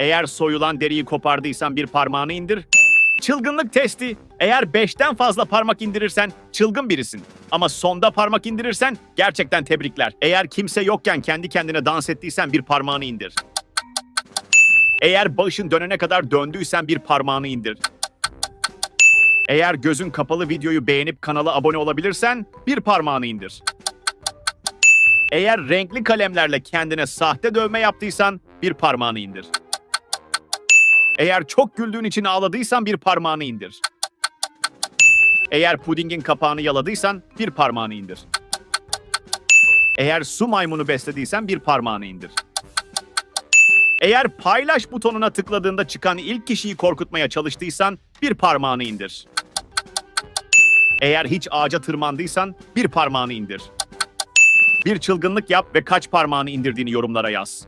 Eğer soyulan deriyi kopardıysan bir parmağını indir. Çılgınlık testi. Eğer 5'ten fazla parmak indirirsen çılgın birisin. Ama sonda parmak indirirsen gerçekten tebrikler. Eğer kimse yokken kendi kendine dans ettiysen bir parmağını indir. Eğer başın dönene kadar döndüysen bir parmağını indir. Eğer gözün kapalı videoyu beğenip kanala abone olabilirsen bir parmağını indir. Eğer renkli kalemlerle kendine sahte dövme yaptıysan bir parmağını indir. Eğer çok güldüğün için ağladıysan bir parmağını indir. Eğer pudingin kapağını yaladıysan bir parmağını indir. Eğer su maymunu beslediysen bir parmağını indir. Eğer paylaş butonuna tıkladığında çıkan ilk kişiyi korkutmaya çalıştıysan bir parmağını indir. Eğer hiç ağaca tırmandıysan bir parmağını indir. Bir çılgınlık yap ve kaç parmağını indirdiğini yorumlara yaz.